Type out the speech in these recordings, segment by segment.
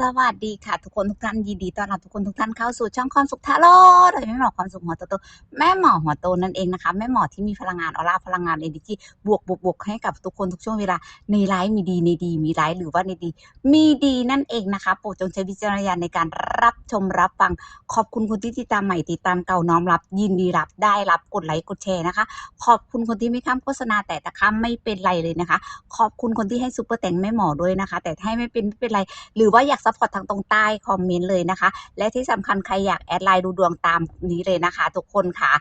สวัสดีค่ะ ทุกคนทุกท่านยินดีต้อนรับทุกคนทุกท่านเข้าสู่ช่องความสุขทาโร่โดยแม่หมอความสุขหัวโตแม่หมอหัวโตนั่นเองนะคะแม่หมอที่มีพลังงานออร่าพลังงานเอเนจีบวกบวกบวกให้กับทุกคนทุกช่วงเวลาในไลฟ์มีดีในดี มีไลฟ์หรือว่าในดี มีดีนั่นเองนะคะโปรดจงใช้วิจารณญาณในการรับชมรับฟังขอบคุณคนที่ติดตามใหม่ติดตามเก่าน้อมรับ ยินดีรับได้รับกดไลค์กดแชร์นะคะ ขอบคุณคนที่ไม่ข้ามโฆษณาแต่ตะข้ามไม่เป็นไรเลยนะคะ ขอบคุณคนที่ให้ซุปเปอร์แต่งแม่หมอด้วยนะคะ แต่ให้ไม่เป็นไม่เป็นไร หรือว่าอยากซัพพอร์ตทางตรงใต้คอมเมนต์เลยนะคะ และที่สำคัญใครอยากแอดไลน์ดูดวงตามนี้เลยนะคะ ทุกคนค่ะ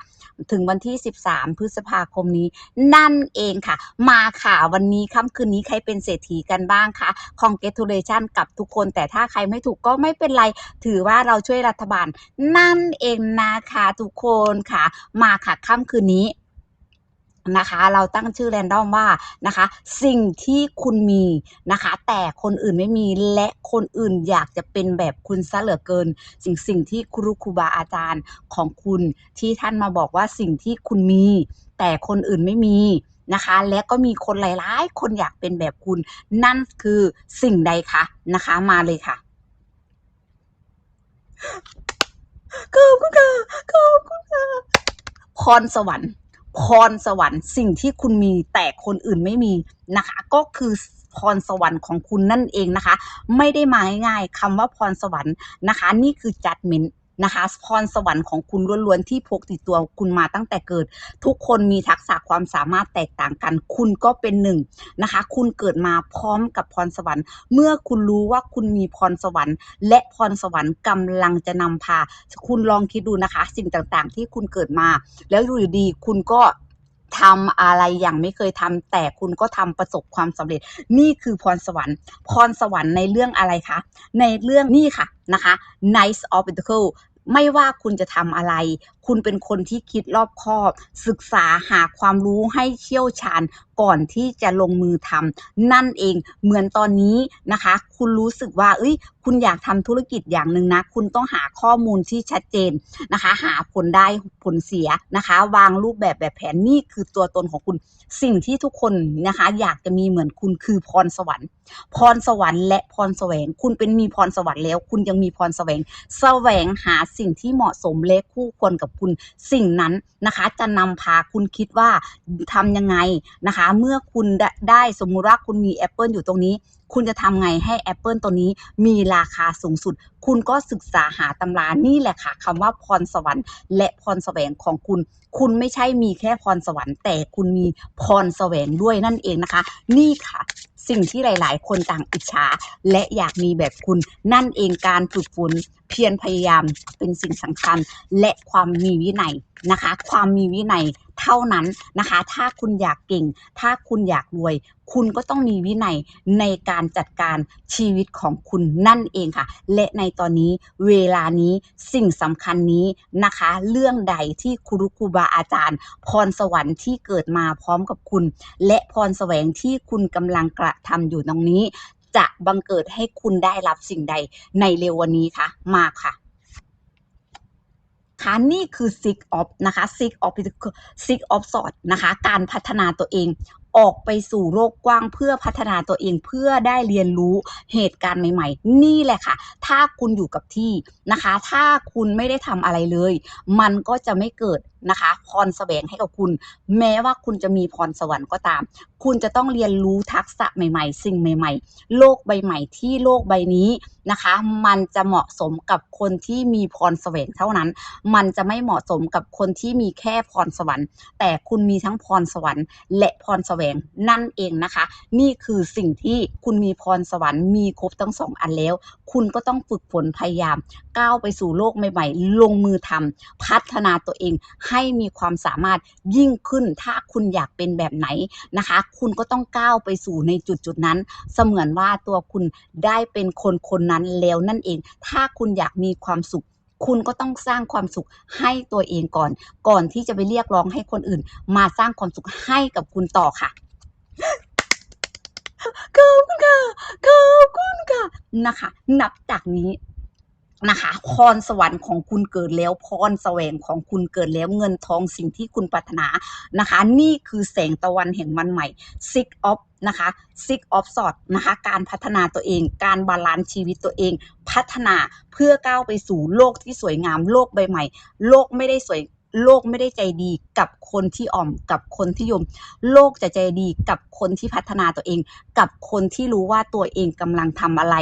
ถึงวันที่ 13 พฤษภาคมนี้ นั่นเองค่ะ มาค่ะวันนี้ค่ำคืนนี้ใครเป็นเศรษฐีกันบ้างคะ congratulation กับทุกคน แต่ถ้าใครไม่ถูกก็ไม่เป็นไร ถือว่าเราช่วยรัฐบาล นั่นเองนะคะทุกคนค่ะ มาค่ะค่ำคืนนี้ นะคะ เราตั้งชื่อแรนดอมว่านะคะ สิ่งที่คุณมีนะคะ แต่คนอื่นไม่มีและคนอื่นอยากจะเป็นแบบคุณซะเหลือเกิน สิ่งสิ่งที่ครูครูบาอาจารย์ของคุณที่ท่านมาบอกว่าสิ่งที่คุณมี แต่คนอื่นไม่มีนะคะ และก็มีคนหลาย ๆ คนอยากเป็นแบบคุณ นั่นคือสิ่งใดคะนะคะ มาเลยค่ะขอบคุณค่ะขอบคุณค่ะพรสวรรค์ พรสวรรค์สิ่งที่คุณมีแต่คนอื่นไม่มีนะคะ ก็คือพรสวรรค์ของคุณนั่นเองนะคะ ไม่ได้มาง่ายๆคำว่าพรสวรรค์นะคะ นี่คือจัดเมน นะคะพรสวรรค์ของคุณล้วนๆที่พกติดตัวคุณมาตั้งแต่เกิด ทุกคนมีทักษะความสามารถแตกต่างกัน คุณก็เป็นหนึ่งนะคะ คุณเกิดมาพร้อมกับพรสวรรค์ เมื่อคุณรู้ว่าคุณมีพรสวรรค์ และพรสวรรค์กำลังจะนำพา คุณลองคิดดูนะคะ สิ่งต่างๆ ที่คุณเกิดมา แล้วอยู่ดีคุณก็ ทำอะไรอย่างไม่เคยทำแต่คุณก็ทำประสบความสำเร็จ นี่คือพรสวรรค์ พรสวรรค์ในเรื่องอะไรคะ ในเรื่องนี่ค่ะนะคะ Nice of Pentacle ไม่ว่าคุณจะทำอะไร คุณเป็นคนที่คิดรอบคอบ ศึกษาหาความรู้ให้เชี่ยวชาญก่อนที่จะลงมือทำนั่นเองเหมือนตอนนี้นะคะ คุณรู้สึกว่า เอ้ย คุณอยากทำธุรกิจอย่างหนึ่งนะ คุณต้องหาข้อมูลที่ชัดเจนนะคะ หาผลได้ผลเสียนะคะ วางรูปแบบแบบแผนนี่คือตัวตนของคุณสิ่งที่ทุกคนนะคะ อยากจะมีเหมือนคุณคือพรสวรรค์ พรสวรรค์และพรแสวง คุณเป็นมีพรสวรรค์แล้ว คุณยังมีพรแสวง แสวงหาสิ่งที่เหมาะสมและคู่ควรกับคุณสิ่งนั้นนะคะ จะนำพาคุณคิดว่าทำยังไงนะคะ เมื่อคุณได้ได้สมมุติว่าคุณมีแอปเปิลอยู่ตรงนี้ คุณจะทำไงให้แอปเปิลตัวนี้มีราคาสูงสุด คุณก็ศึกษาหาตำรานี่แหละค่ะคำว่าพรสวรรค์และพรแสวงของคุณ คุณไม่ใช่มีแค่พรสวรรค์ แต่คุณมีพรแสวงด้วยนั่นเองนะคะ นี่ค่ะ สิ่งที่หลาย ๆ คนต่างอิจฉา และอยากมีแบบคุณ นั่นเองการฝึกฝนเพียรพยายามเป็นสิ่งสำคัญ และความมีวินัยนะคะ ความมีวินัยเท่านั้นนะคะ ถ้าคุณอยากเก่ง ถ้าคุณอยากรวย คุณก็ต้องมีวินัยในการจัดการชีวิตของคุณนั่นเองค่ะ และในตอนนี้เวลานี้สิ่งสำคัญนี้นะคะ เรื่องใดที่ครูครูบาอาจารย์ พรสวรรค์ที่เกิดมาพร้อมกับคุณ และพรแสวงที่คุณกำลังกระทำอยู่ตรงนี้ จะบังเกิดให้คุณได้รับสิ่งใดในเร็ววันนี้คะมาค่ะ คะนี่คือ six of นะคะ six of six of sort นะคะการพัฒนาตัวเองออกไปสู่โลกกว้างเพื่อพัฒนาตัวเองเพื่อได้เรียนรู้เหตุการณ์ใหม่ ๆ นี่แหละค่ะ ถ้าคุณอยู่กับที่นะคะ ถ้าคุณไม่ได้ทำอะไรเลย มันก็จะไม่เกิดนะคะพรแสวงให้กับคุณ แม้ว่าคุณจะมีพรสวรรค์ก็ตาม คุณจะต้องเรียนรู้ทักษะใหม่ๆ สิ่งใหม่ ๆ โลกใบใหม่ที่โลกใบนี้นะคะ มันจะเหมาะสมกับคนที่มีพรแสวงเท่านั้น มันจะไม่เหมาะสมกับคนที่มีแค่พรสวรรค์ แต่คุณมีทั้งพรสวรรค์และพรแสวงนั่นเองนะคะ นี่คือสิ่งที่คุณมีพรสวรรค์มีครบทั้งสองอันแล้ว คุณก็ต้ององฝึกฝนพยายาม ก้าวไปสู่โลกใหม่ๆ ลงมือทำพัฒนาตัวเองให้มีความสามารถยิ่งขึ้น ถ้าคุณอยากเป็นแบบไหนนะคะ คุณก็ต้องก้าวไปสู่ในจุดจุดๆนั้น เสมือนว่าตัวคุณได้เป็นคนคนนั้นแล้วนั่นเอง ถ้าคุณอยากมีความสุขคุณก็ต้องสร้างความสุขให้ตัวเองก่อน ก่อนที่จะไปเรียกร้องให้คนอื่น มาสร้างความสุขให้กับคุณต่อค่ะ ขอบคุณค่ะ ขอบคุณค่ะ นะคะ นับจากนี้นะคะพรสวรรค์ของคุณเกิดแล้วพรแสวงของคุณเกิดแล้วเงินทองสิ่งที่คุณปรารถนานะคะ นี่คือแสงตะวันแห่งวันใหม่ six of นะคะ six of s w o r d นะคะ การพัฒนาตัวเอง การบาลานซ์ชีวิตตัวเอง พัฒนาเพื่อก้าวไปสู่โลกที่สวยงาม โลกใบใหม่ โลกไม่ได้สวย โลกไม่ได้ใจดีกับคนที่อ่อมกับคนที่ยม โลกจะใจดีกับคนที่พัฒนาตัวเอง กับคนที่รู้ว่าตัวเองกำลังทำอะไร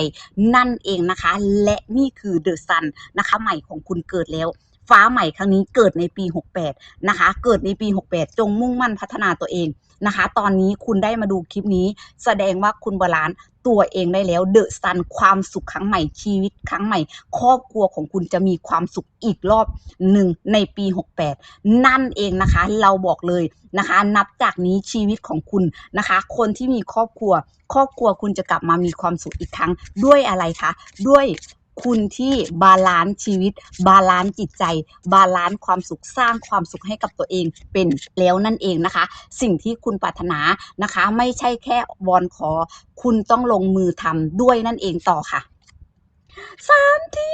นั่นเองนะคะ และนี่คือเดอะซันนะคะ ใหม่ของคุณเกิดแล้ว ฟ้าใหม่ครั้งนี้เกิดในปี 68 นะคะ เกิดในปี 68 จงมุ่งมั่นพัฒนาตัวเองนะคะ ตอนนี้คุณได้มาดูคลิปนี้ แสดงว่าคุณบาลานซ์ตัวเองได้แล้วเดอะซันความสุขครั้งใหม่ชีวิตครั้งใหม่ ครอบครัวของคุณจะมีความสุขอีกรอบหนึ่งในปี 68 นั่นเองนะคะ เราบอกเลยนะคะ นับจากนี้ชีวิตของคุณนะคะ คนที่มีครอบครัว ครอบครัวคุณจะกลับมามีความสุขอีกครั้งด้วยอะไรคะ ด้วย คุณที่บาลานซ์ชีวิต บาลานซ์จิตใจ บาลานซ์ความสุขสร้างความสุขให้กับตัวเองเป็นแล้วนั่นเองนะคะ สิ่งที่คุณปรารถนานะคะ ไม่ใช่แค่วอนขอ คุณต้องลงมือทำด้วยนั่นเองต่อค่ะสามที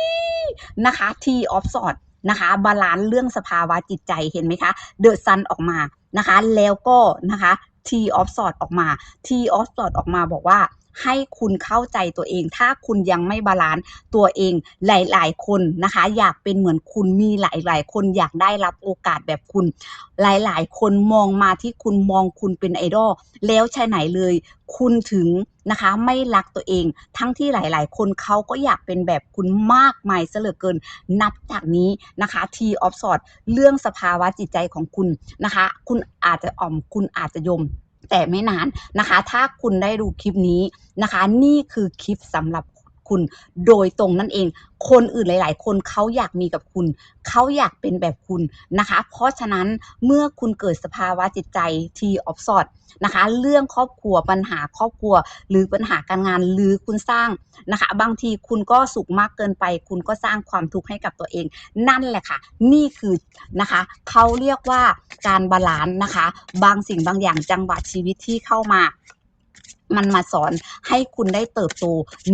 นะคะ T of Swords นะคะ บาลานซ์เรื่องสภาวะจิตใจเห็นไหมคะเดอะซันออกมานะคะ แล้วก็นะคะ T of Swords ออกมา T of Swords ออกมาบอกว่า ให้คุณเข้าใจตัวเอง ถ้าคุณยังไม่บาลานซ์ตัวเองหลาย ๆ คนนะคะ อยากเป็นเหมือนคุณมีหลาย ๆ คนอยากได้รับโอกาสแบบคุณ หลาย ๆ คนมองมาที่คุณมองคุณเป็นไอดอลแล้วใช่ไหนเลย คุณถึงนะคะไม่รักตัวเองทั้งที่หลาย ๆ คนเขาก็อยากเป็นแบบคุณมากมายเหลือเกิน นับจากนี้นะคะ T of Swords เรื่องสภาวะจิตใจของคุณนะคะ คุณอาจจะอ่อมคุณอาจจะยม แต่ไม่นานนะคะ ถ้าคุณได้ดูคลิปนี้นะคะ นี่คือคลิปสำหรับ คุณโดยตรงนั่นเอง คนอื่นหลาย ๆ คนเขาอยากมีกับคุณ เขาอยากเป็นแบบคุณนะคะ เพราะฉะนั้นเมื่อคุณเกิดสภาวะจิตใจ T of Swords นะคะ เรื่องครอบครัวปัญหาครอบครัว หรือปัญหาการงานหรือคุณสร้างนะคะ บางทีคุณก็สุขมากเกินไป คุณก็สร้างความทุกข์ให้กับตัวเอง นั่นแหละค่ะ นี่คือนะคะเขาเรียกว่าการบาลานซ์นะคะ บางสิ่งบางอย่างจังหวะชีวิตที่เข้ามา มันมาสอนให้คุณได้เติบโต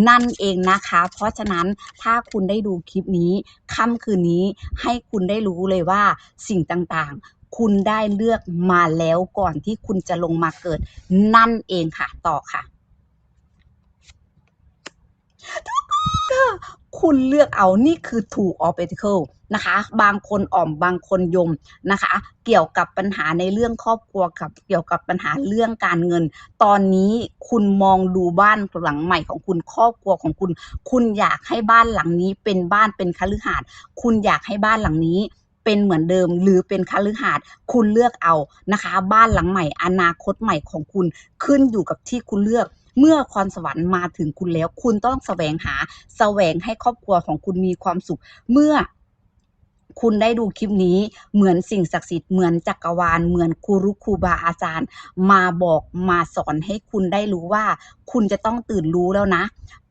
นั่นเองนะคะ เพราะฉะนั้นถ้าคุณได้ดูคลิปนี้ค่ำคืนนี้ให้คุณได้รู้เลยว่าสิ่งต่างๆ คุณได้เลือกมาแล้วก่อนที่คุณจะลงมาเกิดนั่นเองค่ะ ต่อค่ะ คุณเลือกเอานี่คือ two of Pentacle นะคะ บางคนอ่อมบางคนยมนะคะ เกี่ยวกับปัญหาในเรื่องครอบครัวกับเกี่ยวกับปัญหาเรื่องการเงิน ตอนนี้คุณมองดูบ้านหลังใหม่ของคุณครอบครัวของคุณ คุณอยากให้บ้านหลังนี้เป็นบ้านเป็นคฤหาสน์คุณอยากให้บ้านหลังนี้เป็นเหมือนเดิมหรือเป็นคฤหาสน์คุณเลือกเอานะคะ บ้านหลังใหม่อนาคตใหม่ของคุณขึ้นอยู่กับที่คุณเลือก เมื่อความสวรรค์มาถึงคุณแล้ว คุณต้องแสวงหาแสวงให้ครอบครัวของคุณมีความสุข เมื่อคุณได้ดูคลิปนี้เหมือนสิ่งศักดิ์สิทธิ์เหมือนจักรวาล เหมือนครูรุครูบาอาจารย์ มาบอกมาสอนให้คุณได้รู้ว่า คุณจะต้องตื่นรู้แล้วนะ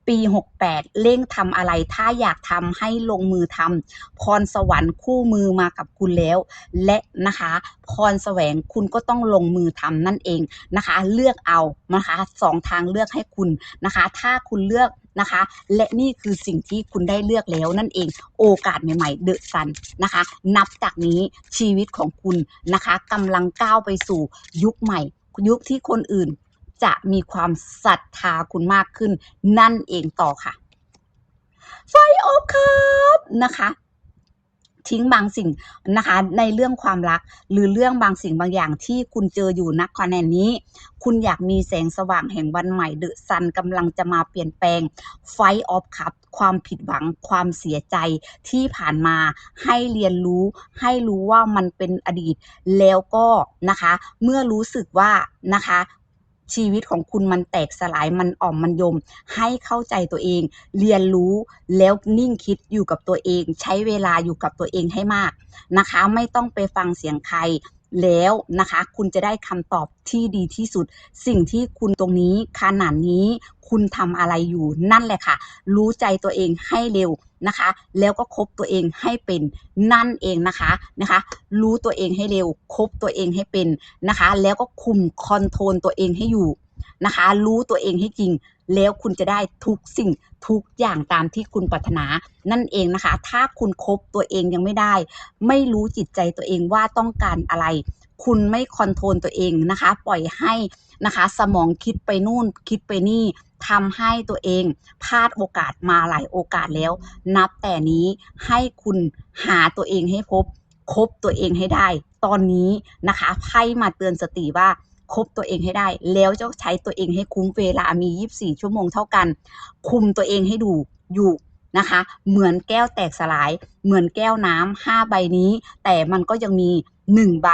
ปี 68 เร่งทำอะไร ถ้าอยากทำให้ลงมือทำพรสวรรค์คู่มือมากับคุณแล้ว และนะคะพรแสวงคุณก็ต้องลงมือทำนั่นเองนะคะ เลือกเอานะคะสองทางเลือกให้คุณนะคะ ถ้าคุณเลือกนะคะ และนี่คือสิ่งที่คุณได้เลือกแล้วนั่นเอง โอกาสใหม่ๆเดอะซันนะคะ นับจากนี้ชีวิตของคุณนะคะกำลังก้าวไปสู่ยุคใหม่ยุคที่คนอื่น จะมีความศรัทธาคุณมากขึ้น นั่นเองต่อค่ะ ไฟโอครับนะคะทิ้งบางสิ่งนะคะ ในเรื่องความรักหรือเรื่องบางสิ่งบางอย่างที่คุณเจออยู่ณขณะนี้ คุณอยากมีแสงสว่างแห่งวันใหม่เดอะซันกำลังจะมาเปลี่ยนแปลงไฟออฟคัพความผิดหวังความเสียใจที่ผ่านมาให้เรียนรู้ ให้รู้ว่ามันเป็นอดีตแล้วก็นะคะ เมื่อรู้สึกว่านะคะ ชีวิตของคุณมันแตกสลายมันอ่อมมันยม ให้เข้าใจตัวเอง เรียนรู้แล้วนิ่งคิดอยู่กับตัวเอง ใช้เวลาอยู่กับตัวเองให้มากนะคะ ไม่ต้องไปฟังเสียงใคร แล้วนะคะคุณจะได้คำตอบที่ดีที่สุด สิ่งที่คุณตรงนี้ขนาดนี้คุณทำอะไรอยู่นั่นแหละค่ะ รู้ใจตัวเองให้เร็วนะคะ แล้วก็คบตัวเองให้เป็นนั่นเองนะคะนะคะ รู้ตัวเองให้เร็ว คบตัวเองให้เป็นนะคะ แล้วก็คุมคอนโทรลตัวเองให้อยู่ นะคะ รู้ตัวเองให้จริง แล้วคุณจะได้ทุกสิ่งทุกอย่างตามที่คุณปรารถนา นั่นเองนะคะ ถ้าคุณคบตัวเองยังไม่ได้ ไม่รู้จิตใจตัวเองว่าต้องการอะไร คุณไม่คอนโทรลตัวเองนะคะ ปล่อยให้นะคะ สมองคิดไปนู่นคิดไปนี่ทำให้ตัวเองพลาดโอกาสมาหลายโอกาสแล้ว นับแต่นี้ให้คุณหาตัวเองให้พบ คบตัวเองให้ได้ ตอนนี้นะคะไพ่มาเตือนสติว่า คบตัวเองให้ได้ แล้วจะใช้ตัวเองให้คุ้มเวลามี 24 ชั่วโมงเท่ากัน คุมตัวเองให้ดูอยู่นะคะ เหมือนแก้วแตกสลาย เหมือนแก้วน้ำห้าใบนี้ แต่มันก็ยังมีหนึ่งใบ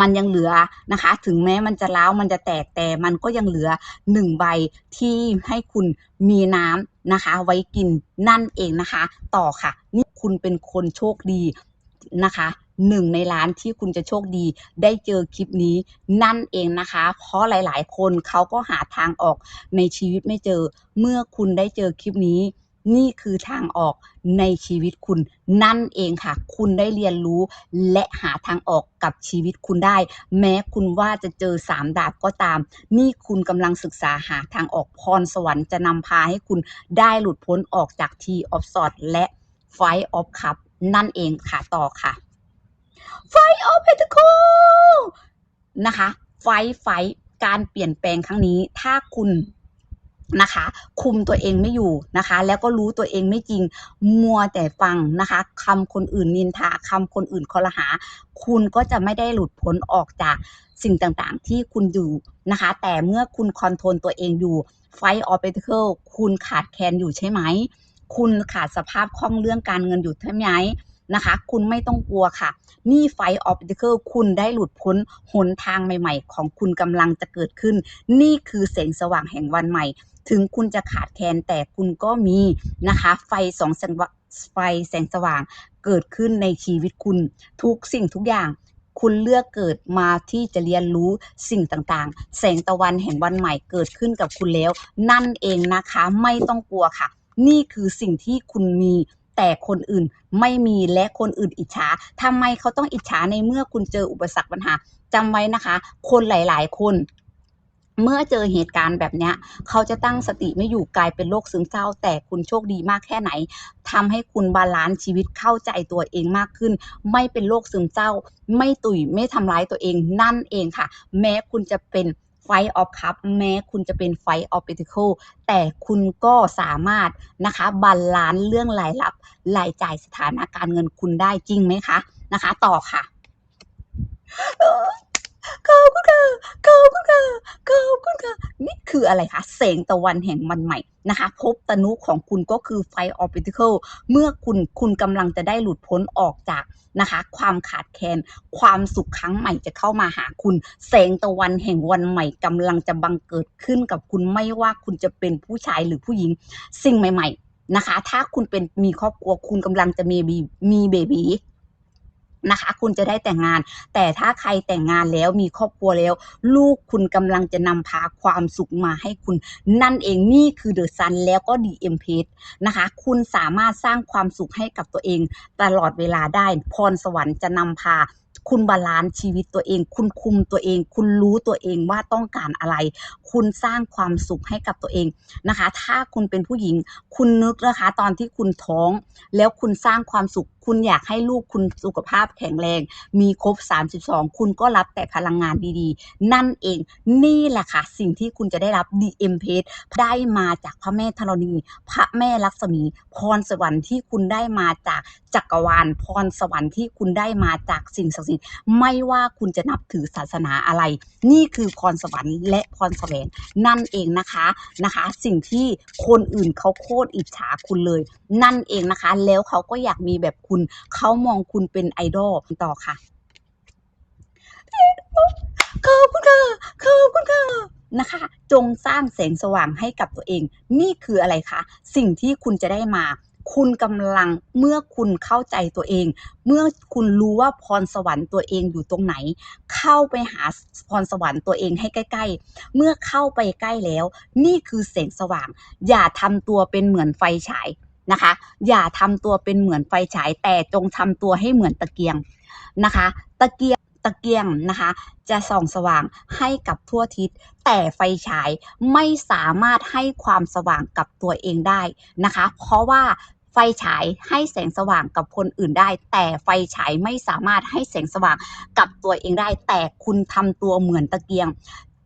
มันยังเหลือนะคะ ถึงแม้มันจะร้าวมันจะแตกแต่มันก็ยังเหลือหนึ่งใบที่ให้คุณมีน้ำนะคะ ไว้กินนั่นเองนะคะ ต่อค่ะ นี่คุณเป็นคนโชคดีนะคะ หนึ่งในล้านที่คุณจะโชคดี ได้เจอคลิปนี้นั่นเองนะคะ เพราะหลายๆ คนเขาก็หาทางออกในชีวิตไม่เจอ เมื่อคุณได้เจอคลิปนี้นี่คือทางออกในชีวิตคุณ นั่นเองค่ะ คุณได้เรียนรู้และหาทางออกกับชีวิตคุณได้ แม้คุณว่าจะเจอสามดาบก็ตาม นี่คุณกำลังศึกษาหาทางออกพรสวรรค์จะนำพาให้คุณได้หลุดพ้นออกจากทีออฟสอดและไฟออฟคัพนั่นเองค่ะต่อค่ะ ไฟออฟเพนท c คนะคะ ไฟไฟการเปลี่ยนแปลงครั้งนี้ ถ้าคุณนะคะ คุมตัวเองไม่อยู่นะคะ แล้วก็รู้ตัวเองไม่จริง มัวแต่ฟังนะคะคำคนอื่นนินทาคำคนอื่นคอรหา คุณก็จะไม่ได้หลุดพ้นออกจากสิ่งต่างๆ ที่คุณอยู่นะคะ แต่เมื่อคุณคอนโทรลตัวเองอยู่ไฟออฟเปเคิลคุณขาดแคลนอยู่ใช่ไหม คุณขาดสภาพคล่องเรื่องการเงินอยู่ใช่ไหม นะคะ คุณไม่ต้องกลัวค่ะ นี่ไฟออฟเ t ิคุณได้หลุดพ้นหนทางใหม่ ๆ ของคุณกำลังจะเกิดขึ้น นี่คือแสงสว่างแห่งวันใหม่ ถึงคุณจะขาดแคลนแต่คุณก็มีนะคะ ไฟสองแสงไฟแสงสว่างเกิดขึ้นในชีวิตคุณ ทุกสิ่งทุกอย่างคุณเลือกเกิดมาที่จะเรียนรู้สิ่งต่างๆ แสงตะวันแห่งวันใหม่เกิดขึ้นกับคุณแล้ว นั่นเองนะคะไม่ต้องกลัวค่ะ นี่คือสิ่งที่คุณมี แต่คนอื่นไม่มีและคนอื่นอิจฉาทำไมเขาต้องอิจฉาในเมื่อคุณเจออุปสรรคปัญหาจำไว้นะคะ คนหลาย ๆ คนเมื่อเจอเหตุการณ์แบบนี้เขาจะตั้งสติไม่อยู่กลายเป็นโรคซึมเศร้า แต่คุณโชคดีมากแค่ไหนทำให้คุณบาลานซ์ชีวิตเข้าใจตัวเองมากขึ้น ไม่เป็นโรคซึมเศร้า ไม่ตุยไม่ทำร้ายตัวเองนั่นเองค่ะ แม้คุณจะเป็น ไฟออฟคัพแม้คุณจะเป็นไฟออฟเปติเคิลแต่คุณก็สามารถนะคะบาลานซ์เรื่องรายรับรายจ่ายสถานะการเงินคุณได้จริงไหมคะนะคะ ต่อค่ะ ขอบคุณค่ะขอบคุณค่ะขอบคุณค่ะนี่คืออะไรคะแสงตะวันแห่งมันใหม่นะคะ พบตนุของคุณก็คือไฟออฟเปติเคิลเมื่อคุณคุณกำลังจะได้หลุดพ้นออกจากนะคะ ความขาดแคลนความสุขครั้งใหม่จะเข้ามาหาคุณ แสงตะวันแห่งวันใหม่กำลังจะบังเกิดขึ้นกับคุณไม่ว่าคุณจะเป็นผู้ชายหรือผู้หญิง สิ่งใหม่ ๆ นะคะ ถ้าคุณเป็นมีครอบครัวคุณกำลังจะมีมีเบบี นะคะ คุณจะได้แต่งงาน แต่ถ้าใครแต่งงานแล้วมีครอบครัวแล้ว ลูกคุณกำลังจะนำพาความสุขมาให้คุณ นั่นเองนี่คือเดอะซันแล้วก็ดีเอ็มเพนะคะ คุณสามารถสร้างความสุขให้กับตัวเอง ตลอดเวลาได้ พรสวรรค์จะนำพาคุณบาลานซ์ชีวิตตัวเอง คุณคุมตัวเอง คุณรู้ตัวเองว่าต้องการอะไร คุณสร้างความสุขให้กับตัวเองนะคะ ถ้าคุณเป็นผู้หญิง คุณนึกนะคะ ตอนที่คุณท้อง แล้วคุณสร้างความสุข คุณอยากให้ลูกคุณสุขภาพแข็งแรง มีครบ 32 คุณก็รับแต่พลังงานดีๆ นั่นเองนี่แหละค่ะ สิ่งที่คุณจะได้รับ DM p a g e ได้มาจากพระแม่ธรณี พระแม่ลักษมี พรสวรรค์ที่คุณได้มาจากจักรวาลพรสวรรค์ที่คุณได้มาจากสิ่งศักดิ์สิทธิ์ไม่ว่าคุณจะนับถือศาสนาอะไร นี่คือพรสวรรค์และพรแสวงนั่นเองนะคะนะคะ สิ่งที่คนอื่นเขาโคตรอิจฉาคุณเลย นั่นเองนะคะ แล้วเขาก็อยากมีแบบคุณเขามองคุณเป็นไอดอลต่อค่ะขอบคุณค่ะขอบคุณค่ะนะคะ จงสร้างแสงสว่างให้กับตัวเอง นี่คืออะไรคะ สิ่งที่คุณจะได้มา คุณกำลังเมื่อคุณเข้าใจตัวเอง เมื่อคุณรู้ว่าพรสวรรค์ตัวเองอยู่ตรงไหน เข้าไปหาพรสวรรค์ตัวเองให้ใกล้ ๆ เมื่อเข้าไปใกล้แล้ว นี่คือแสงสว่าง อย่าทำตัวเป็นเหมือนไฟฉาย นะคะ อย่าทำตัวเป็นเหมือนไฟฉายแต่จงทำตัวให้เหมือนตะเกียงนะคะ ตะเกียงตะเกียงนะคะ จะส่องสว่างให้กับทั่วทิศ แต่ไฟฉายไม่สามารถให้ความสว่างกับตัวเองได้นะคะ เพราะว่าไฟไฟฉายให้แสงสว่างกับคนอื่นได้ แต่ไฟฉายไม่สามารถให้แสงสว่างกับตัวเองได้ แต่คุณทำตัวเหมือนตะเกียง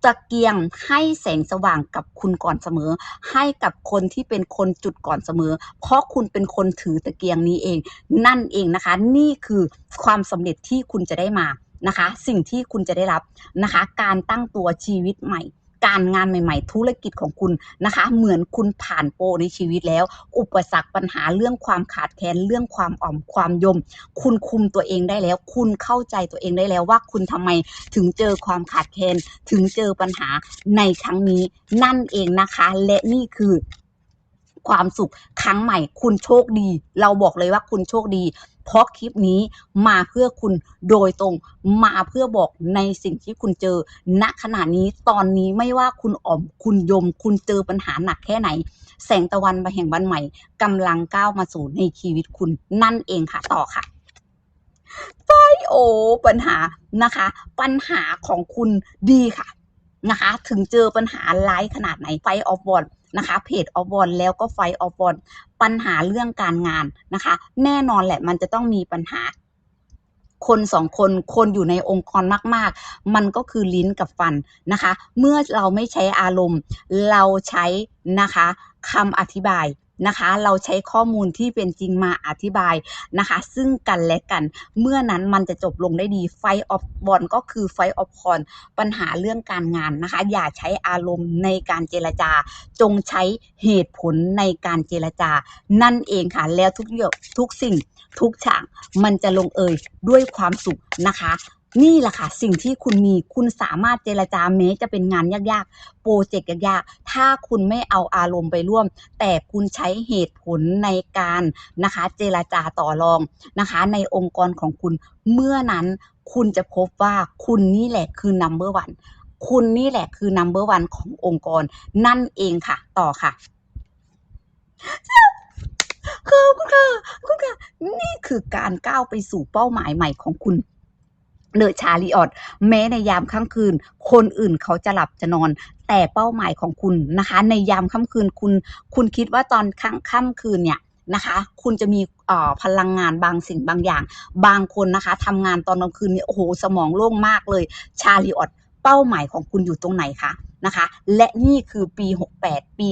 ตะเกียงให้แสงสว่างกับคุณก่อนเสมอ ให้กับคนที่เป็นคนจุดก่อนเสมอ เพราะคุณเป็นคนถือตะเกียงนี้เอง นั่นเองนะคะ นี่คือความสำเร็จที่คุณจะได้มานะคะ สิ่งที่คุณจะได้รับนะคะ การตั้งตัวชีวิตใหม่ การงานใหม่ ๆ ธุรกิจของคุณนะคะ เหมือนคุณผ่านโปรในชีวิตแล้ว อุปสรรคปัญหาเรื่องความขาดแคลนเรื่องความอ่อมความยม คุณคุมตัวเองได้แล้ว คุณเข้าใจตัวเองได้แล้วว่าคุณทำไมถึงเจอความขาดแคลนถึงเจอปัญหาในครั้งนี้นั่นเองนะคะ และนี่คือความสุขครั้งใหม่ คุณโชคดี เราบอกเลยว่าคุณโชคดี เพราะคลิปนี้มาเพื่อคุณโดยตรงมาเพื่อบอกในสิ่งที่คุณเจอ ณขณะนี้ตอนนี้ไม่ว่าคุณอ่อมคุณยม คุณเจอปัญหาหนักแค่ไหน แสงตะวันมาแห่งวันใหม่กำลังก้าวมาสู่ในชีวิตคุณนั่นเองค่ะต่อค่ะไฟโอปัญหานะคะ ปัญหาของคุณดีค่ะนะคะ ถึงเจอปัญหาร้ายขนาดไหนไฟออฟบอล นะคะเพจออฟบอนแล้วก็ไฟออฟบอนปัญหาเรื่องการงานนะคะ แน่นอนแหละมันจะต้องมีปัญหาคนสองคนคนอยู่ในองค์กรมาก ๆ มันก็คือลิ้นกับฟันนะคะ เมื่อเราไม่ใช้อารมณ์ เราใช้นะคะคำอธิบาย นะคะ เราใช้ข้อมูลที่เป็นจริงมาอธิบายนะคะ ซึ่งกันและกันเมื่อนั้นมันจะจบลงได้ดีไฟออฟบอลก็คือไฟออฟคอนปัญหาเรื่องการงานนะคะ อย่าใช้อารมณ์ในการเจรจา จงใช้เหตุผลในการเจรจา นั่นเองค่ะ แล้วทุกอย่างทุกสิ่งทุกฉากมันจะลงเอยด้วยความสุขนะคะ นี่แหละค่ะ สิ่งที่คุณมีคุณสามารถเจรจาแม้จะเป็นงานยากๆ โปรเจกต์ยากๆ ถ้าคุณไม่เอาอารมณ์ไปร่วม แต่คุณใช้เหตุผลในการนะคะเจรจาต่อรองนะคะ ในองค์กรของคุณเมื่อนั้นคุณจะพบว่าคุณนี่แหละคือ number one คุณนี่แหละคือ number one ขององค์กร นั่นเองค่ะ ต่อค่ะขอบคุณค่ะคุณค่ะ นี่คือการก้าวไปสู่เป้าหมายใหม่ของคุณ เดอะชาลีออดแม้ในยามค่ำคืน คนอื่นเขาจะหลับจะนอน แต่เป้าหมายของคุณนะคะ ในยามค่ำคืนคุณ คุณคิดว่าตอนค่ำค่ำคืนเนี่ยนะคะ คุณจะมีพลังงานบางสิ่งบางอย่าง บางคนนะคะทำงานตอนกลางคืนเนี่ยโอ้โหสมองโล่งมากเลย ชาลีออดเป้าหมายของคุณอยู่ตรงไหนคะนะคะ และนี่คือปี 68 ปี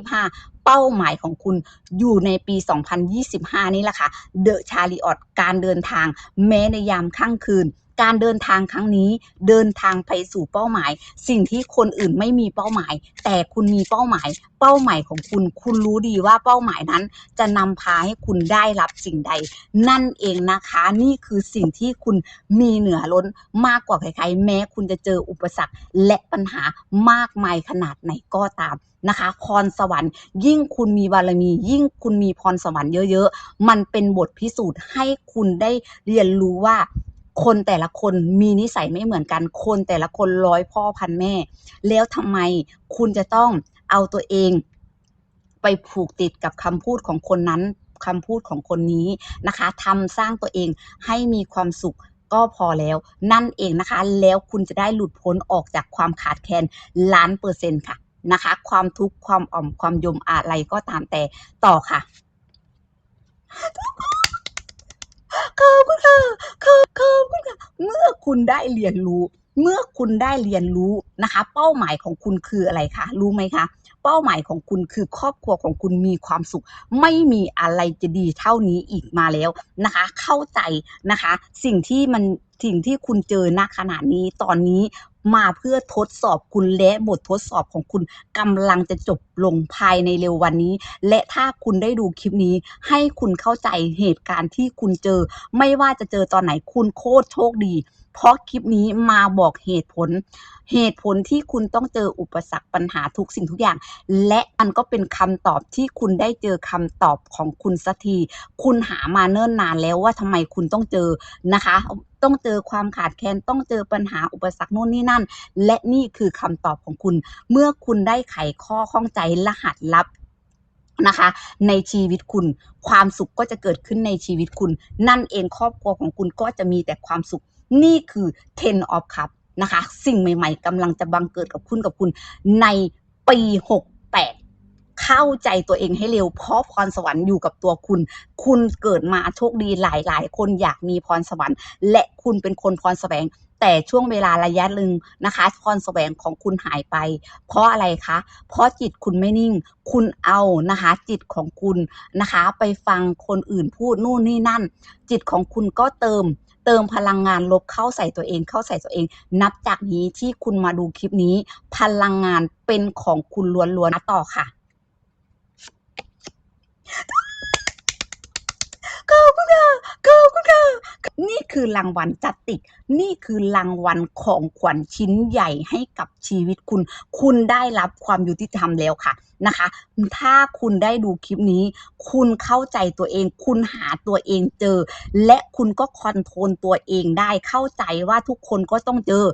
2025 เป้าหมายของคุณอยู่ในปี 2025 นี่แหละค่ะเดอะชาลีออดการเดินทาง แม้ในยามค่ำคืน การเดินทางครั้งนี้เดินทางไปสู่เป้าหมาย สิ่งที่คนอื่นไม่มีเป้าหมาย แต่คุณมีเป้าหมาย เป้าหมายของคุณ คุณรู้ดีว่าเป้าหมายนั้น จะนำพาให้คุณได้รับสิ่งใด นั่นเองนะคะ นี่คือสิ่งที่คุณมีเหนือล้นมากกว่าใครๆแม้คุณจะเจออุปสรรคและปัญหามากมายขนาดไหนก็ตามนะคะพรสวรรค์ยิ่งคุณมีบารมี ยิ่งคุณมีพรสวรรค์เยอะ ๆ มันเป็นบทพิสูจน์ให้คุณได้เรียนรู้ว่า คนแต่ละคนมีนิสัยไม่เหมือนกัน คนแต่ละคนร้อยพ่อพันแม่ แล้วทำไมคุณจะต้องเอาตัวเองไปผูกติดกับคำพูดของคนนั้นคำพูดของคนนี้นะคะทำสร้างตัวเองให้มีความสุขก็พอแล้ว นั่นเองนะคะ แล้วคุณจะได้หลุดพ้นออกจากความขาดแคลนล้านเปอร์เซ็นต์ค่ะนะคะ ความทุกข์ความอ่อมความยมอะไรก็ตามแต่ต่อค่ะขอบคุณค่ะ คุณได้เรียนรู้ เมื่อคุณได้เรียนรู้นะคะ เป้าหมายของคุณคืออะไรคะรู้ไหมคะเป้าหมายของคุณคือครอบครัวของคุณมีความสุข ไม่มีอะไรจะดีเท่านี้อีกมาแล้วนะคะ เข้าใจนะคะ สิ่งที่มันสิ่งที่คุณเจอณขณะนี้ตอนนี้มาเพื่อทดสอบคุณและบททดสอบของคุณกำลังจะจบลงภายในเร็ววันนี้ และถ้าคุณได้ดูคลิปนี้ ให้คุณเข้าใจเหตุการณ์ที่คุณเจอ ไม่ว่าจะเจอตอนไหนคุณโคตรโชคดี เพราะคลิปนี้มาบอกเหตุผล เหตุผลที่คุณต้องเจออุปสรรคปัญหาทุกสิ่งทุกอย่าง และมันก็เป็นคำตอบที่คุณได้เจอคำตอบของคุณสักที คุณหามาเนิ่นนานแล้วว่าทำไมคุณต้องเจอนะคะ ต้องเจอความขาดแคลนต้องเจอปัญหาอุปสรรคโน่นนี่นั่น และนี่คือคำตอบของคุณ เมื่อคุณได้ไขข้อข้องใจรหัสลับนะคะในชีวิตคุณความสุขก็จะเกิดขึ้นในชีวิตคุณ นั่นเองครอบครัวของคุณก็จะมีแต่ความสุข นี่คือ ten of cup นะคะ สิ่งใหม่ๆกำลังจะบังเกิดกับคุณกับคุณในปี 68เข้าใจตัวเองให้เร็วเพราะพรสวรรค์อยู่กับตัวคุณ คุณเกิดมาโชคดีหลาย ๆ คนอยากมีพรสวรรค์ และคุณเป็นคนพรแสวง แต่ช่วงเวลาระยะหนึ่งนะคะ พรแสวงของคุณหายไป เพราะอะไรคะ เพราะจิตคุณไม่นิ่ง คุณเอานะคะ จิตของคุณนะคะ ไปฟังคนอื่นพูดนู่นนี่นั่น จิตของคุณก็เติม ติมพลังงานลบเข้าใส่ตัวเองเข้าใส่ตัวเอง นับจากนี้ที่คุณมาดูคลิปนี้ พลังงานเป็นของคุณล้วนๆนะต่อค่ะขอบคุณค่ะขอบคุณค่ะ นี่คือรางวัลจัดติกนี่คือรางวัลของขวัญชิ้นใหญ่ให้กับชีวิตคุณ คุณได้รับความยุติธรรมแล้วค่ะนะคะ ถ้าคุณได้ดูคลิปนี้ คุณเข้าใจตัวเอง คุณหาตัวเองเจอ และคุณก็คอนโทรลตัวเองได้ เข้าใจว่าทุกคนก็ต้องเจอ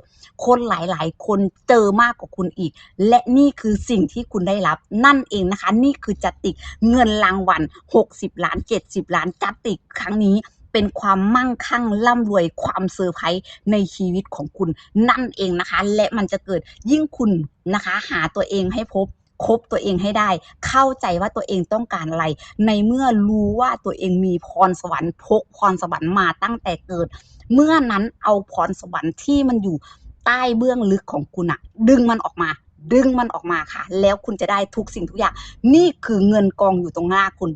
คนหลายๆ คนเจอมากกว่าคุณอีก และนี่คือสิ่งที่คุณได้รับ นั่นเองนะคะ นี่คือจัดติกเงินรางวัล 60 ล้าน 70 ล้านจัดติกค่ะรั้งนี้เป็นความมั่งคั่งร่ำรวยความเซอร์ไพรส์ในชีวิตของคุณนั่นเองนะคะ และมันจะเกิดยิ่งคุณนะคะ หาตัวเองให้พบคบตัวเองให้ได้ เข้าใจว่าตัวเองต้องการอะไร ในเมื่อรู้ว่าตัวเองมีพรสวรรค์พกพรสวรรค์มาตั้งแต่เกิด เมื่อนั้นเอาพรสวรรค์ที่มันอยู่ใต้เบื้องลึกของคุณอะดึงมันออกมา ดึงมันออกมาค่ะ แล้วคุณจะได้ทุกสิ่งทุกอย่าง นี่คือเงินกองอยู่ตรงหน้าคุณ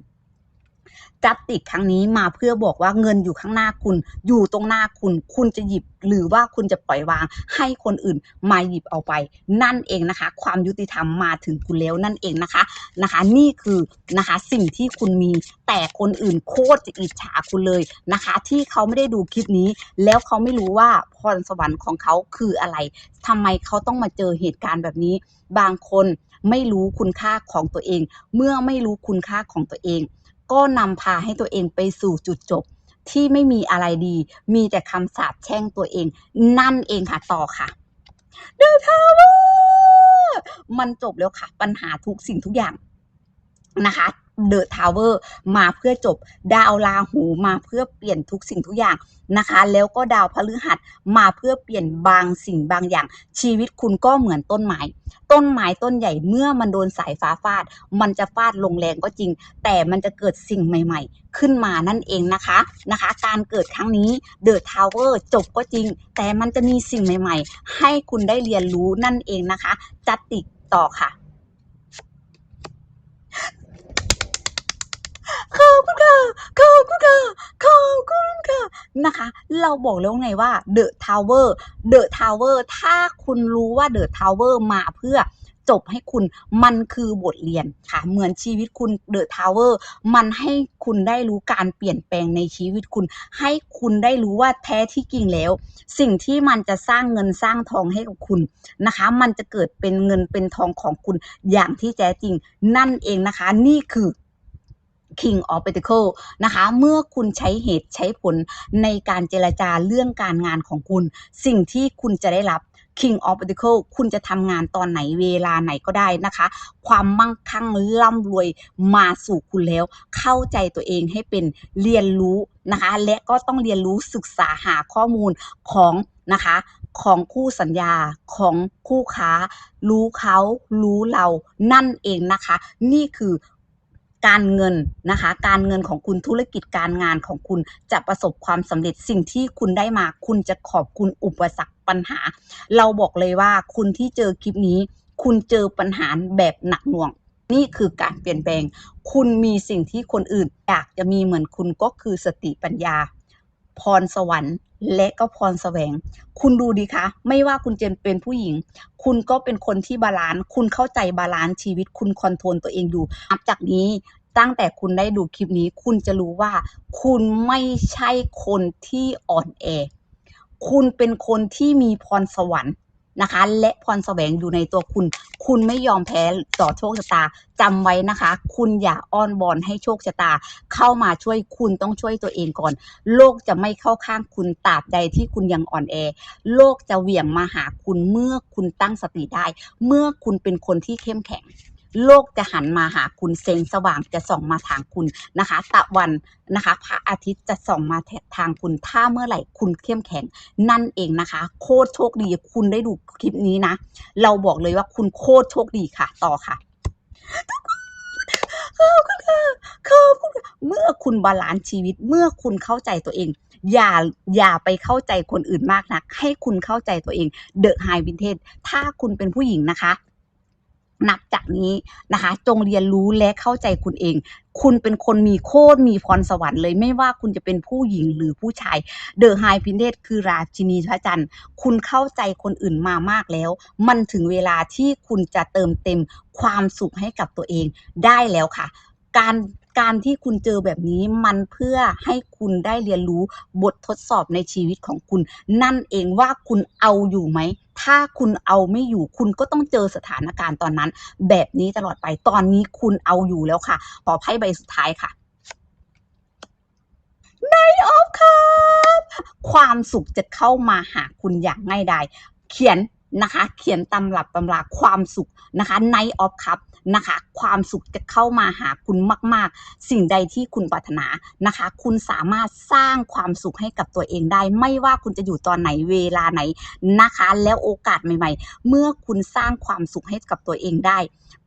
จัดติกครั้งนี้มาเพื่อบอกว่าเงินอยู่ข้างหน้าคุณ อยู่ตรงหน้าคุณ คุณจะหยิบหรือว่าคุณจะปล่อยวาง ให้คนอื่นมาหยิบเอาไป นั่นเองนะคะ ความยุติธรรมมาถึงคุณแล้วนั่นเองนะคะนะคะ นี่คือนะคะสิ่งที่คุณมีแต่คนอื่นโคตรจะอิจฉาคุณเลยนะคะ ที่เขาไม่ได้ดูคลิปนี้ แล้วเขาไม่รู้ว่าพรสวรรค์ของเขาคืออะไรทำไมเขาต้องมาเจอเหตุการณ์แบบนี้ บางคนไม่รู้คุณค่าของตัวเอง เมื่อไม่รู้คุณค่าของตัวเอง ก็นำพาให้ตัวเองไปสู่จุดจบ ที่ไม่มีอะไรดี มีแต่คำสาปแช่งตัวเอง นั่นเองค่ะต่อค่ะ The Tower มันจบแล้วค่ะ ปัญหาทุกสิ่งทุกอย่างนะคะ The Tower มาเพื่อจบดาวราหูมาเพื่อเปลี่ยนทุกสิ่งทุกอย่างนะคะ แล้วก็ดาวพฤหัสมาเพื่อเปลี่ยนบางสิ่งบางอย่าง ชีวิตคุณก็เหมือนต้นไม้ต้นไม้ต้นใหญ่เมื่อมันโดนสายฟ้าฟาด มันจะฟาดลงแรงก็จริง แต่มันจะเกิดสิ่งใหม่ๆ ขึ้นมานั่นเองนะคะนะคะ การเกิดครั้งนี้ The Tower จบก็จริง แต่มันจะมีสิ่งใหม่ ๆ ให้คุณได้เรียนรู้นั่นเองนะคะจัดติกต่อค่ะ ขอบคุณค่ะขอบคุณค่ะขอบคุณค่ะนะคะ เราบอกแล้วไงว่า The Tower The Tower ถ้าคุณรู้ว่า The Tower มาเพื่อจบให้คุณมันคือบทเรียนค่ะ เหมือนชีวิตคุณ The Tower มันให้คุณได้รู้การเปลี่ยนแปลงในชีวิตคุณ ให้คุณได้รู้ว่าแท้ที่จริงแล้ว สิ่งที่มันจะสร้างเงินสร้างทองให้กับคุณนะคะ มันจะเกิดเป็นเงินเป็นทองของคุณอย่างที่แท้จริงนั่นเองนะคะ นี่คือ King of Pentacle นะคะ เมื่อคุณใช้เหตุใช้ผลในการเจรจาเรื่องการงานของคุณ สิ่งที่คุณจะได้รับ King of Pentacle คุณจะทำงานตอนไหนเวลาไหนก็ได้นะคะ ความมั่งคั่งร่ำรวยมาสู่คุณแล้ว เข้าใจตัวเองให้เป็นเรียนรู้นะคะ และก็ต้องเรียนรู้ศึกษาหาข้อมูลของนะคะของคู่สัญญาของคู่ค้า รู้เขารู้เรานั่นเองนะคะ นี่คือ การเงินนะคะ การเงินของคุณธุรกิจการงานของคุณจะประสบความสำเร็จสิ่งที่คุณได้มาคุณจะขอบคุณอุปสรรคปัญหา เราบอกเลยว่าคุณที่เจอคลิปนี้ คุณเจอปัญหาแบบหนักหน่วง นี่คือการเปลี่ยนแปลง คุณมีสิ่งที่คนอื่นอยากจะมีเหมือนคุณก็คือสติปัญญา พรสวรรค์ และก็พรแสวง คุณดูดีคะไม่ว่าคุณจะเป็นผู้หญิง คุณก็เป็นคนที่บาลานซ์คุณเข้าใจบาลานซ์ชีวิต คุณคอนโทรลตัวเองอยู่นับจากนี้ตั้งแต่คุณได้ดูคลิปนี้ คุณจะรู้ว่า คุณไม่ใช่คนที่อ่อนแอ คุณเป็นคนที่มีพรสวรรค์ นะคะ และพรแสวงอยู่ในตัวคุณ คุณไม่ยอมแพ้ต่อโชคชะตาจำไว้นะคะ คุณอย่าอ้อนบอนให้โชคชะตา เข้ามาช่วยคุณต้องช่วยตัวเองก่อน โลกจะไม่เข้าข้างคุณตราบใดที่คุณยังอ่อนแอ โลกจะเหวี่ยงมาหาคุณเมื่อคุณตั้งสติได้ เมื่อคุณเป็นคนที่เข้มแข็ง โลกจะหันมาหาคุณแสงสว่างจะส่องมาทางคุณนะคะ ตะวันนะคะพระอาทิตย์จะส่องมาทางคุณถ้าเมื่อไหร่คุณเข้มแข็ง นั่นเองนะคะ โคตรโชคดีคุณได้ดูคลิปนี้นะ เราบอกเลยว่าคุณโคตรโชคดีค่ะ ต่อค่ะขอบคุณค่ะขอบคุณเมื่อคุณบาลานซ์ชีวิตเมื่อคุณเข้าใจตัวเอง อย่าอย่าไปเข้าใจคนอื่นมากนัก ให้คุณเข้าใจตัวเองเดอะไฮวินเทจถ้าคุณเป็นผู้หญิงนะคะ นับจากนี้นะคะ จงเรียนรู้และเข้าใจคุณเอง คุณเป็นคนมีโคตรมีพรสวรรค์เลย ไม่ว่าคุณจะเป็นผู้หญิงหรือผู้ชาย เดอะไฮพินเดตคือราชินีพระจันทร์ คุณเข้าใจคนอื่นมามากแล้ว มันถึงเวลาที่คุณจะเติมเต็มความสุขให้กับตัวเองได้แล้วค่ะ การ การที่คุณเจอแบบนี้มันเพื่อให้คุณได้เรียนรู้บททดสอบในชีวิตของคุณ นั่นเองว่าคุณเอาอยู่ไหม ถ้าคุณเอาไม่อยู่คุณก็ต้องเจอสถานการณ์ตอนนั้น แบบนี้ตลอดไปตอนนี้คุณเอาอยู่แล้วค่ะ ขอไพ่ใบสุดท้ายค่ะ Knight of Cups ความสุขจะเข้ามาหาคุณอย่างง่ายดายเขียนนะคะ เขียนตำรับตำราความสุขนะคะ Knight of Cups นะคะ ความสุขจะเข้ามาหาคุณมาก ๆ สิ่งใดที่คุณปรารถนานะคะ คุณสามารถสร้างความสุขให้กับตัวเองได้ ไม่ว่าคุณจะอยู่ตอนไหนเวลาไหนนะคะ แล้วโอกาสใหม่ ๆ เมื่อคุณสร้างความสุขให้กับตัวเองได้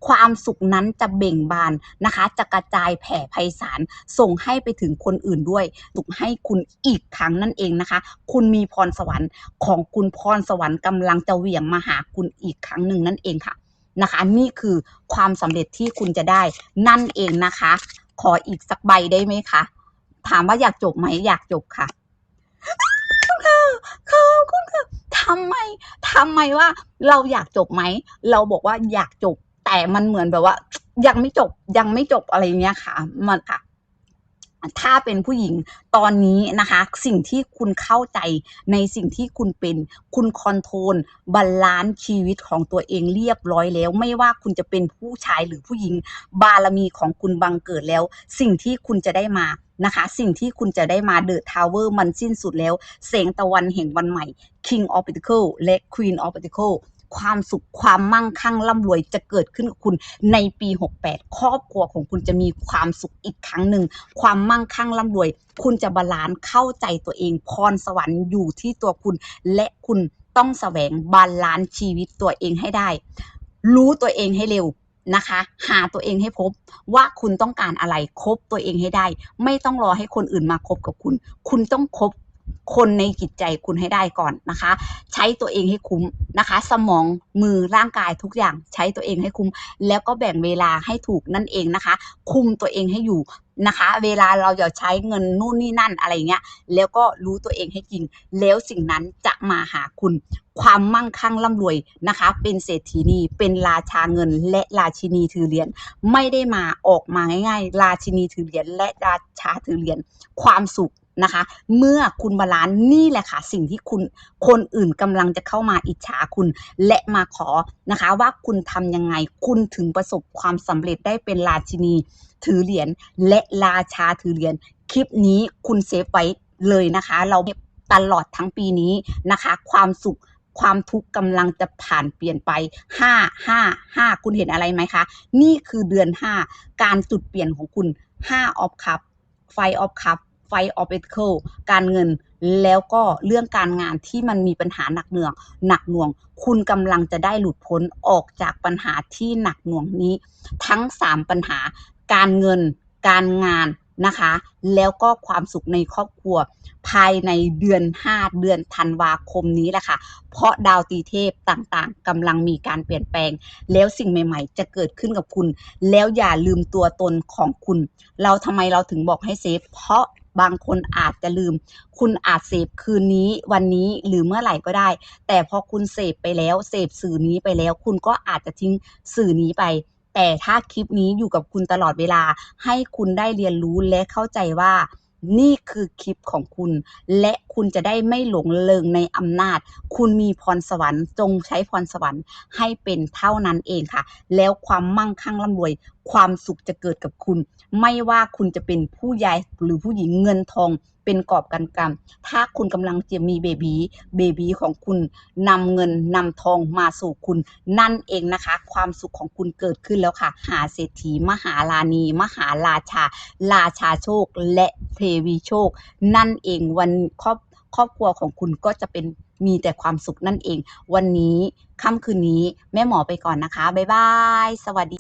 ความสุขนั้นจะเบ่งบานนะคะ จะกระจายแผ่ไพศาลส่งให้ไปถึงคนอื่นด้วยสุขให้คุณอีกครั้งนั่นเองนะคะ คุณมีพรสวรรค์ของคุณพรสวรรค์กำลังจะเหวี่ยงมาหาคุณอีกครั้งหนึ่งนั่นเองค่ะ นะคะ นี่คือความสำเร็จที่คุณจะได้ นั่นเองนะคะ ขออีกสักใบได้ไหมคะ ถามว่าอยากจบไหมอยากจบค่ะขอบคุณค่ะทำไมทำไมว่าเราอยากจบไหม เราบอกว่าอยากจบ แต่มันเหมือนแบบว่า ยังไม่จบยังไม่จบอะไรเนี้ยค่ะ มันค่ะ ถ้าเป็นผู้หญิงตอนนี้นะคะ สิ่งที่คุณเข้าใจในสิ่งที่คุณเป็น คุณคอนโทรลบาลานซ์ชีวิตของตัวเองเรียบร้อยแล้ว ไม่ว่าคุณจะเป็นผู้ชายหรือผู้หญิง บารมีของคุณบังเกิดแล้ว สิ่งที่คุณจะได้มานะคะ สิ่งที่คุณจะได้มาเดอะทาวเวอร์มันสิ้นสุดแล้วแสงตะวันแห่งวันใหม่ King of Pentacle และ Queen of Pentacle ความสุขความมั่งคั่งร่ำรวยจะเกิดขึ้นกับคุณในปี 68 ครอบครัวของคุณจะมีความสุขอีกครั้งหนึ่ง ความมั่งคั่งร่ำรวย คุณจะบาลานซ์เข้าใจตัวเองพรสวรรค์อยู่ที่ตัวคุณ และคุณต้องแสวงบาลานซ์ชีวิตตัวเองให้ได้ รู้ตัวเองให้เร็วนะคะ หาตัวเองให้พบว่าคุณต้องการอะไรคบตัวเองให้ได้ ไม่ต้องรอให้คนอื่นมาคบกับคุณ คุณต้องคบ คนในจิตใจคุณให้ได้ก่อนนะคะ ใช้ตัวเองให้คุ้มนะคะ สมองมือร่างกายทุกอย่างใช้ตัวเองให้คุ้ม แล้วก็แบ่งเวลาให้ถูกนั่นเองนะคะ คุมตัวเองให้อยู่นะคะ เวลาเราจะใช้เงินนู่นนี่นั่นอะไรเงี้ยแล้วก็รู้ตัวเองให้จริง แล้วสิ่งนั้นจะมาหาคุณ ความมั่งคั่งร่ำรวยนะคะ เป็นเศรษฐีนีเป็นราชาเงิน และราชินีถือเหรียญไม่ได้มาออกมาง่าย ๆ ราชินีถือเหรียญและราชาถือเหรียญความสุข นะคะ เมื่อคุณบาลานซ์นี่แหละค่ะสิ่งที่คุณคนอื่นกำลังจะเข้ามาอิจฉาคุณ และมาขอนะคะ ว่าคุณทำยังไงคุณถึงประสบความสำเร็จได้เป็นราชินี ถือเหรียญและราชาถือเหรียญคลิปนี้คุณเซฟไว้เลยนะคะ เราตลอดทั้งปีนี้นะคะ ความสุขความทุกข์กำลังจะผ่านเปลี่ยนไป 5 5 5 คุณเห็นอะไรไหมคะ นี่คือเดือน 5 การจุดเปลี่ยนของคุณ5 of cup ไฟ of cup ไฟ of pentacle การเงินแล้วก็เรื่องการงานที่มันมีปัญหาหนักหน่วงหนักหน่วง คุณกำลังจะได้หลุดพ้นออกจากปัญหาที่หนักหน่วงนี้ ทั้ง 3 ปัญหา การเงิน การงานนะคะ แล้วก็ความสุขในครอบครัว ภายในเดือน 5 เดือนธันวาคมนี้แหละค่ะ เพราะดาวตีเทพต่างๆกำลังมีการเปลี่ยนแปลง แล้วสิ่งใหม่ๆ จะเกิดขึ้นกับคุณ แล้วอย่าลืมตัวตนของคุณ เราทำไมเราถึงบอกให้เซฟ เพราะ บางคนอาจจะลืม คุณอาจเสพคืนนี้วันนี้หรือเมื่อไหร่ก็ได้ แต่พอคุณเสพไปแล้วเสพสื่อนี้ไปแล้ว คุณก็อาจจะทิ้งสื่อนี้ไป แต่ถ้าคลิปนี้อยู่กับคุณตลอดเวลา ให้คุณได้เรียนรู้และเข้าใจว่า นี่คือคลิปของคุณ และคุณจะได้ไม่หลงเริงในอำนาจ คุณมีพรสวรรค์ จงใช้พรสวรรค์ให้เป็นเท่านั้นเองค่ะ แล้วความมั่งคั่งร่ำรวย ความสุขจะเกิดกับคุณ ไม่ว่าคุณจะเป็นผู้ใหญ่หรือผู้หญิงเงินทอง เป็นกอบกันกำถ้าคุณกำลังจะมีเบบีเบบีของคุณนำเงินนำทองมาสู่คุณ นั่นเองนะคะ ความสุขของคุณเกิดขึ้นแล้วค่ะ หาเศรษฐี มหาลานีมหาราชา ราชาโชค และเทวีโชค นั่นเองวันครอบครอบครัวของคุณก็จะเป็นมีแต่ความสุขนั่นเอง วันนี้ค่ำคืนนี้แม่หมอไปก่อนนะคะ บ๊ายบาย สวัสดี